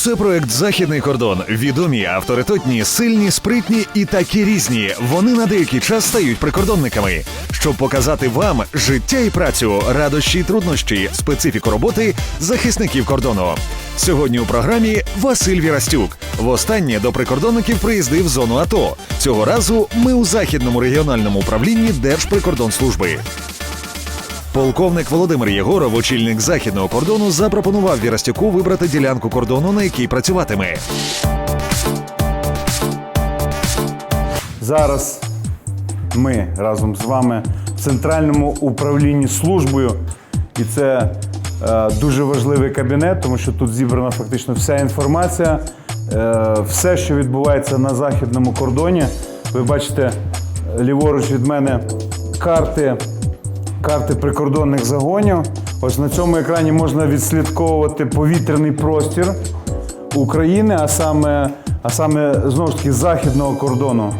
Це проект Західний кордон. Відомі, авторитетні, сильні, спритні і такі різні. Вони на деякий час стають прикордонниками, щоб показати вам життя і працю, радощі й труднощі, специфіку роботи захисників кордону. Сьогодні у програмі Василь Вірастюк. Востаннє до прикордонників приїздив зону АТО. Цього разу ми у західному регіональному управлінні Держприкордонслужби. Полковник Володимир Єгоров, очільник західного кордону, запропонував Вірастюку вибрати ділянку кордону, на якій працюватиме. Зараз ми разом з вами в центральному управлінні службою, і це е, дуже важливий кабінет, тому що тут зібрана фактично вся інформація, е, все, що відбувається на західному кордоні. Ви бачите е, ліворуч від мене карти, карти прикордонних загонів. Ось на цьому екрані можна відслідковувати повітряний простір України, а саме, а саме знову ж таки західного кордону.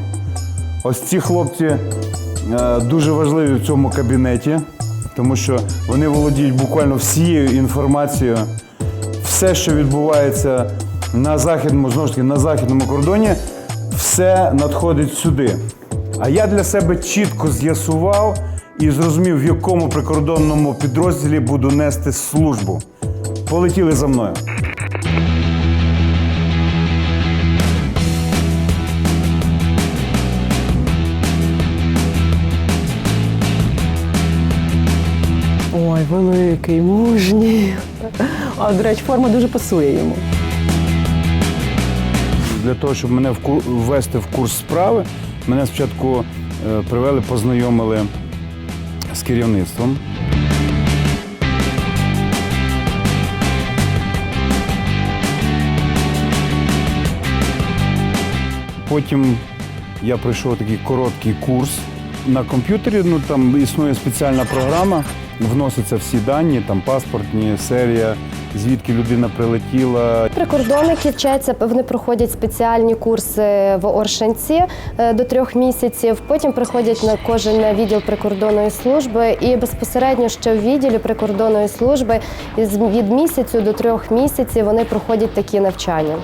Ось ці хлопці е, дуже важливі в цьому кабінеті, тому що вони володіють буквально всією інформацією. Все, що відбувається на західному, знову ж таки, на західному кордоні, все надходить сюди. А я для себе чітко з'ясував і зрозумів, в якому прикордонному підрозділі буду нести службу. Полетіли за мною. Ой, великий, мужній. А, до речі, форма дуже пасує йому. Для того, щоб мене ввести в курс справи, мене спочатку е, привели, познайомили з керівництвом. Потім я пройшов такий короткий курс на комп'ютері. Ну там існує спеціальна програма, вносяться всі дані, там паспортні, серія, звідки людина прилетіла, Прикордонники вчаться, вони проходять спеціальні курси в Оршанці е, до трьох місяців. Потім приходять на кожен відділ прикордонної служби і безпосередньо ще в відділі прикордонної служби від місяцю до трьох місяців вони проходять такі навчання.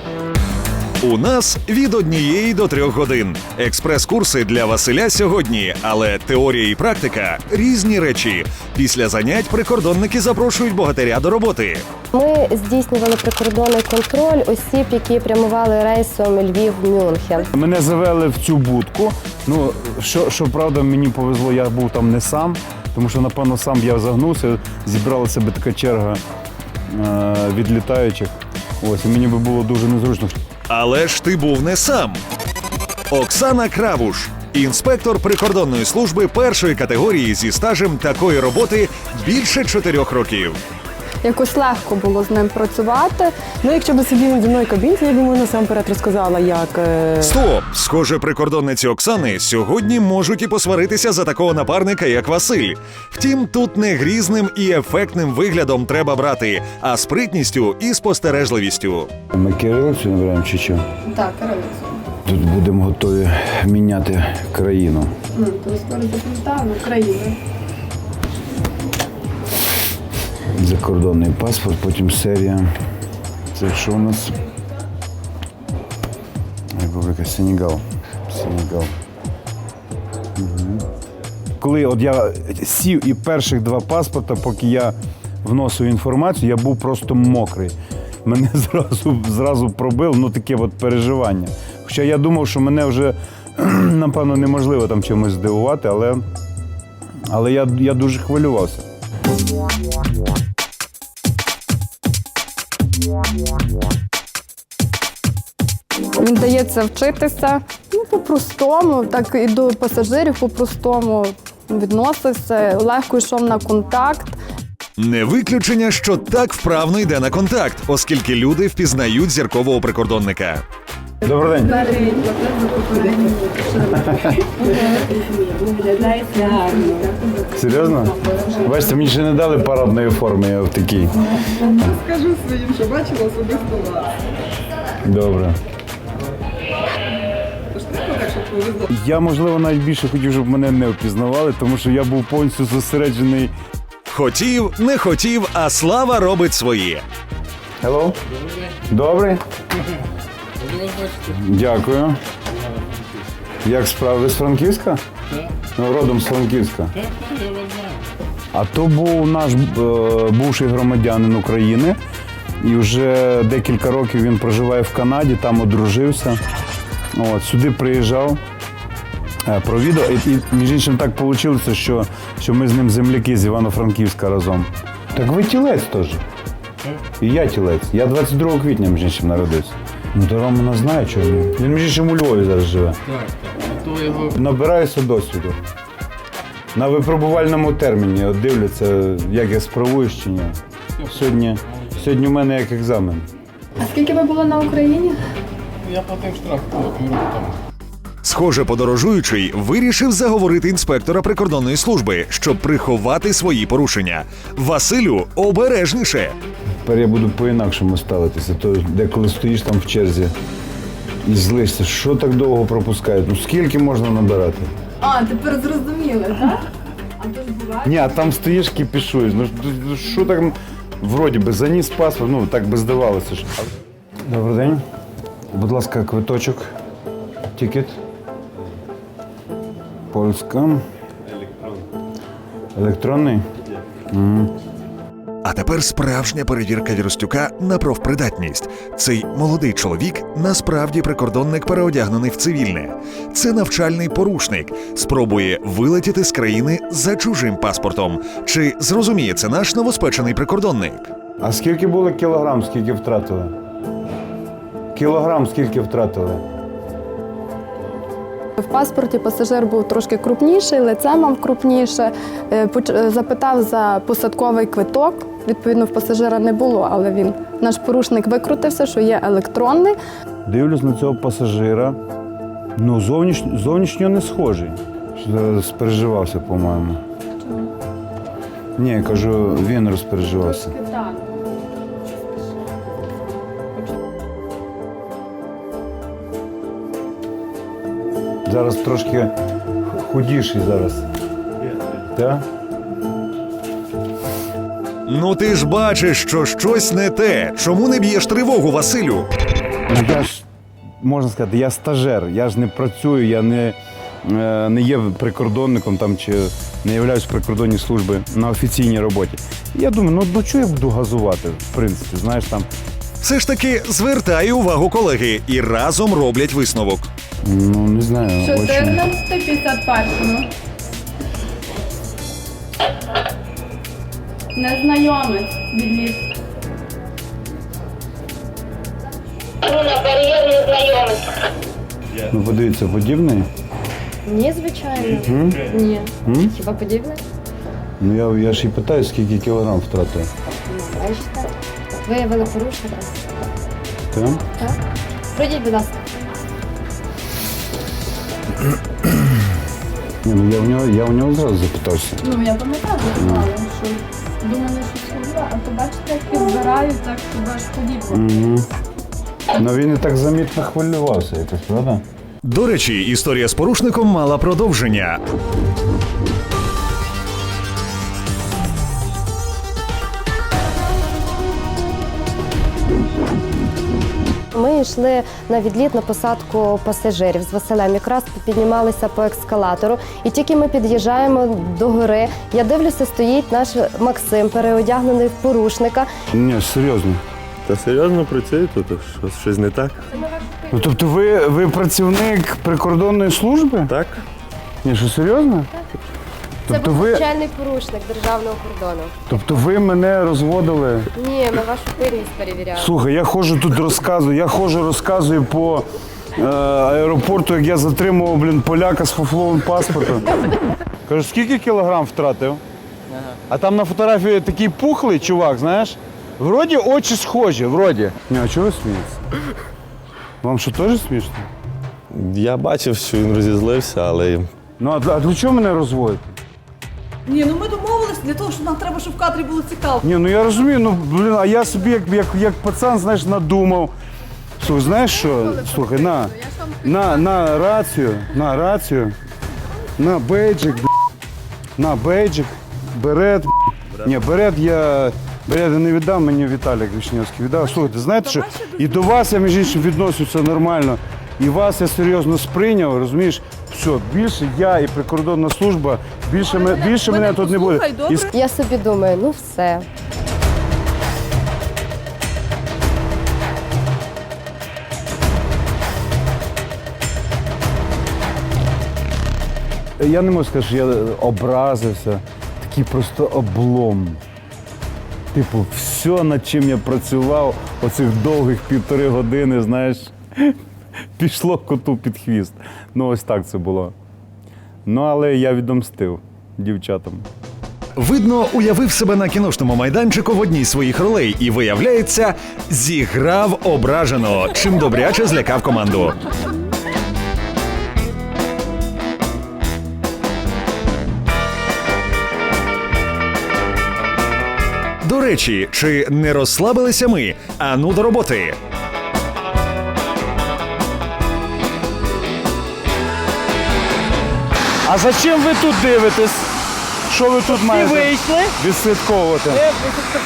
У нас від однієї до трьох годин. Експрес-курси для Василя сьогодні, але теорія і практика різні речі. Після занять прикордонники запрошують богатиря до роботи. Ми здійснювали прикордонний контроль осіб, які прямували рейсом Львів-Мюнхен. Мене завели в цю будку. Ну, що, що правда, мені повезло, я був там не сам, тому що, напевно, сам я загнувся, зібрала себе така черга е, відлітаючих. Ось, і мені би було дуже незручно. Але ж ти був не сам. Оксана Кравуш, інспектор прикордонної служби першої категорії зі стажем такої роботи більше чотирьох років. Якось легко було з ним працювати. Ну, якщо б сиділи зі мною кабінці, я б йому насамперед розказала, як. е, Стоп! Схоже, прикордонниці Оксани сьогодні можуть і посваритися за такого напарника, як Василь. Втім, тут не грізним і ефектним виглядом треба брати, а спритністю і спостережливістю. Ми кирилицю набираємо чи що? Так, кирилицю. Тут будемо готові міняти країну. Ну, то скоро запам'ятали Україна. Закордонний паспорт, потім серія. Це що у нас? Республіка Сенегал. Сенегал. Мгм. Коли от я сів і перших два паспорта, поки я вносив інформацію, я був просто мокрий. Мене зразу, зразу пробило, ну таке от переживання. Хоча я думав, що мене вже, напевно, неможливо там чимось здивувати, але, але я, я дуже хвилювався. Він дається вчитися ну, по-простому, так і до пасажирів по-простому відносився, легко йшов на контакт. Не виключення, що так вправно йде на контакт, оскільки люди впізнають зіркового прикордонника. Добрий день. Серйозно? Бачите, мені ще не дали парадної форми я в такій. Скажу своїм, що бачила особисто вас. Добре. Я, можливо, навіть більше хотів, щоб мене не впізнавали, тому що я був повністю зосереджений. Хотів, не хотів, а слава робить своє. Hello. Добрий. Дякую. Як справи? Ви з Франківська? Ну, родом з Франківська. А то був наш е, бувший громадянин України. І вже декілька років він проживає в Канаді, там одружився. От, сюди приїжджав, е, провідав. І, і між іншим так вийшло, що, що ми з ним земляки з Івано-Франківська разом. Так ви тілець теж. І я тілець. Я 22 квітня, між іншим, народився. Ну, то Рома не знає, чого він. Він між іншим у Львові зараз живе. Так, так. То його Набираюся досвіду. На випробувальному терміні от дивляться, як я справуюсь чи ні. Сьогодні, сьогодні у мене як екзамен. А скільки ви були на Україні? я платив штраф було півроку тому. Схоже, подорожуючий вирішив заговорити інспектора прикордонної служби, щоб приховати свої порушення. Василю обережніше. Тепер я буду по-інакшому ставитися. То деколи стоїш там в черзі і злишся, що так довго пропускають? Ну скільки можна набирати? А, тепер зрозуміли, так? А то ж буває. Ні, а там стоїш, кипішуєш. Ну ну, що так, вроді би, заніс паспорт, ну так би здавалося. ж. Добрий день. Будь ласка, квиточок. Тікет. Польська. Електронний. А тепер справжня перевірка Віростюка на профпридатність. Цей молодий чоловік насправді прикордонник переодягнений в цивільне. Це навчальний порушник. Спробує вилетіти з країни за чужим паспортом. Чи зрозуміє це наш новоспечений прикордонник? А скільки було кілограм, скільки втратили? Кілограм скільки втратили? В паспорті пасажир був трошки крупніший, лице мав крупніше. Е, е, Запитав за посадковий квиток. Відповідно, в пасажира не було, але він наш порушник викрутився, що є електронний. Дивлюсь на цього пасажира. Ну, зовніш... зовнішньо не схожий. Що розпереживався, по-моєму. Ні, я кажу, він розпереживався. Зараз трошки худіший зараз. Так? Ну ти ж бачиш, що щось не те. Чому не б'єш тривогу, Василю? Ну, я ж, можна сказати, я стажер, я ж не працюю, я не, е, не є прикордонником там, чи не являюсь в прикордонній службі на офіційній роботі. Я думаю, ну, ну чого я буду газувати, в принципі, знаєш там. Все ж таки звертає увагу колеги і разом роблять висновок. Ну, не знаю. очень. 1451. Незнайомець відліз. бар'єр незнайомець. Ну, подивіться, подібний. Ні, звичайно. Ні. Хіба подібне? Ну, я, я ж і питаю, скільки кілограм втратив. Бачите? Виявили порушника. Так? Так? Пройдіть, будь ласка. Ні, ну я в нього, я в нього зразу запитався. Ну, я пам'ятаю, але що думали, що сховала, а то бачите, як підбирають, так хіба ж подібно. Ну він і так замітно хвилювався якось, правда? До речі, історія з порушником мала продовження. Ми йшли на відліт на посадку пасажирів з Василем. Якраз піднімалися по ескалатору, і тільки ми під'їжджаємо до гори. Я дивлюся, стоїть наш Максим, переодягнений в порушника. Ні, серйозно. Та серйозно працює тут? Що, щось не так? Ну тобто ви, ви працівник прикордонної служби? Так? Ні, що серйозно? Це Тобто був ви, навчальний порушник державного кордону. тобто ви мене розводили. Ні, ми вашу пильність перевіряли. Слухай, я ходжу тут розказую, я ходжу розказую по е, аеропорту, як я затримував, блін, поляка з фуфловим паспортом. Кажу, скільки кілограм втратив? А там на фотографії такий пухлий чувак, знаєш? Вроді очі схожі, вроді. Ні, а чого ви смієтеся? Вам що теж смішно? Я бачив, що він розізлився, але Ну, а, для- а для чого мене розводити? Ні, ну ми домовились для того, що нам треба, щоб в кадрі було цікаво. Ні, ну я розумію, ну блін, а я собі як, як, як пацан, знаєш, надумав. Слухай, знаєш що? Слухай, на, на, на рацію, на рацію, на бейджик, б***ь, на бейджик, берет. б***ь. Ні, берет я Бо я не віддав, мені Віталік Вишневський віддав. Слухайте, знаєте що? І до вас я між іншим відносився нормально. І вас я серйозно сприйняв, розумієш? Все, більше я і прикордонна служба, більше, ме- більше мене тут не буде. І Я собі думаю, ну все. Я не можу сказати, що я образився. Такий просто облом. Типу, все, над чим я працював, оцих довгих півтори години, знаєш, пішло коту під хвіст. Ну, ось так це було. Ну, але я відомстив дівчатам. Видно, уявив себе на кіношному майданчику в одній з своїх ролей і, виявляється, зіграв ображено, чим добряче злякав команду. До речі, чи не розслабилися ми? Ану до роботи. А за чим ви тут дивитесь? Що ви тут маєте вийшли, відслідковувати?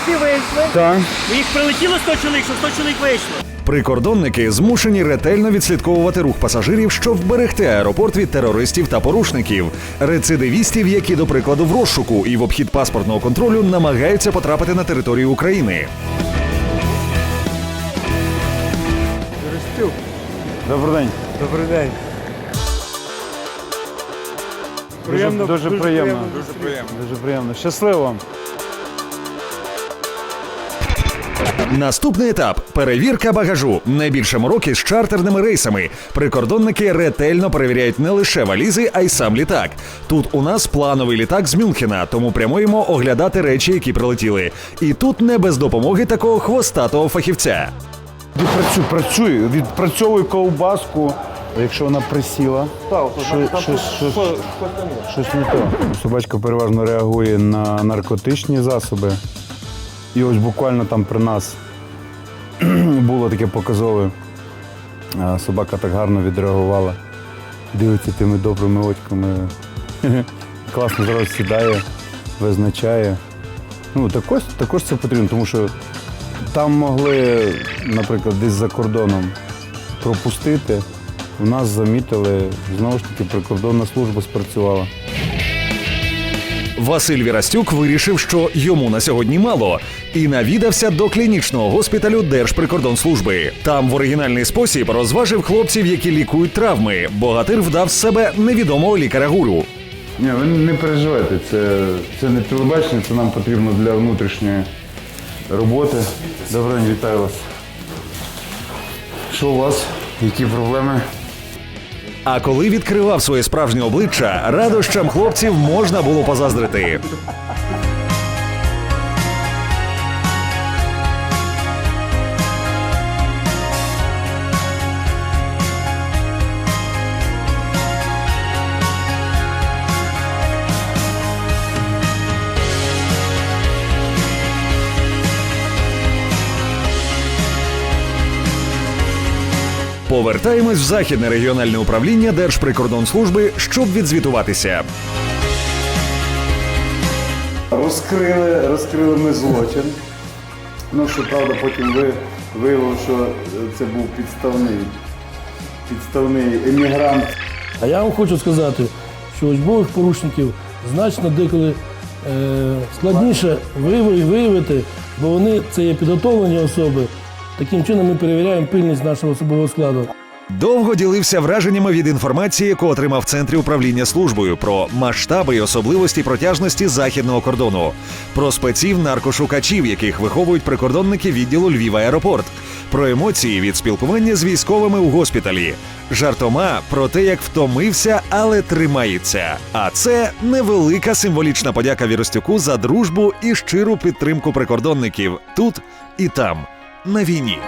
всі вийшли. Так. Їх прилетіло 100 чоловік, що 100 чоловік вийшло. Прикордонники змушені ретельно відслідковувати рух пасажирів, щоб вберегти аеропорт від терористів та порушників, рецидивістів, які, до прикладу, в розшуку і в обхід паспортного контролю намагаються потрапити на територію України. Добрий день. Добрий день. Дуже, дуже, приємно. Дуже приємно. Дуже приємно. Щасливо вам. Наступний етап перевірка багажу. Найбільше мороки з чартерними рейсами. Прикордонники ретельно перевіряють не лише валізи, а й сам літак. Тут у нас плановий літак з Мюнхена, тому прямуємо оглядати речі, які прилетіли. І тут не без допомоги такого хвостатого фахівця. Відпрацюй, працюй, відпрацьовуй ковбаску. Якщо вона присіла, що- щось, щось, щось не то. Собачка переважно реагує на наркотичні засоби. І ось буквально там при нас було таке показове. А Собака так гарно відреагувала. Дивиться тими добрими очками. Класно зараз сідає, визначає. Ну, також, також це потрібно, тому що там могли, наприклад, десь за кордоном пропустити. У нас замітили, знову ж таки, прикордонна служба спрацювала. Василь Вірастюк вирішив, що йому на сьогодні мало, і навідався до клінічного госпіталю Держприкордонслужби. Там в оригінальний спосіб розважив хлопців, які лікують травми. Богатир вдав з себе невідомого лікаря гуру. Ні, ви не переживайте, це, це не телебачення, це нам потрібно для внутрішньої роботи. Добрий день, вітаю вас. Що у вас? Які проблеми? А коли відкривав своє справжнє обличчя, радощам хлопців можна було позаздрити. Повертаємось в західне регіональне управління Держприкордонслужби, щоб відзвітуватися. Розкрили, розкрили ми злочин. Ну, щоправда, потім ви виявили, що це був підставний, підставний емігрант. А я вам хочу сказати, що учбових порушників значно деколи е, складніше виявити, бо вони це є підготовлені особи. Таким чином ми перевіряємо пильність нашого особового складу. Довго ділився враженнями від інформації, яку отримав в центрі управління службою про масштаби і особливості протяжності західного кордону, про спеців наркошукачів, яких виховують прикордонники відділу Львів аеропорт, про емоції від спілкування з військовими у госпіталі, жартома про те, як втомився, але тримається. А це невелика символічна подяка Віростюку за дружбу і щиру підтримку прикордонників тут і там на війні.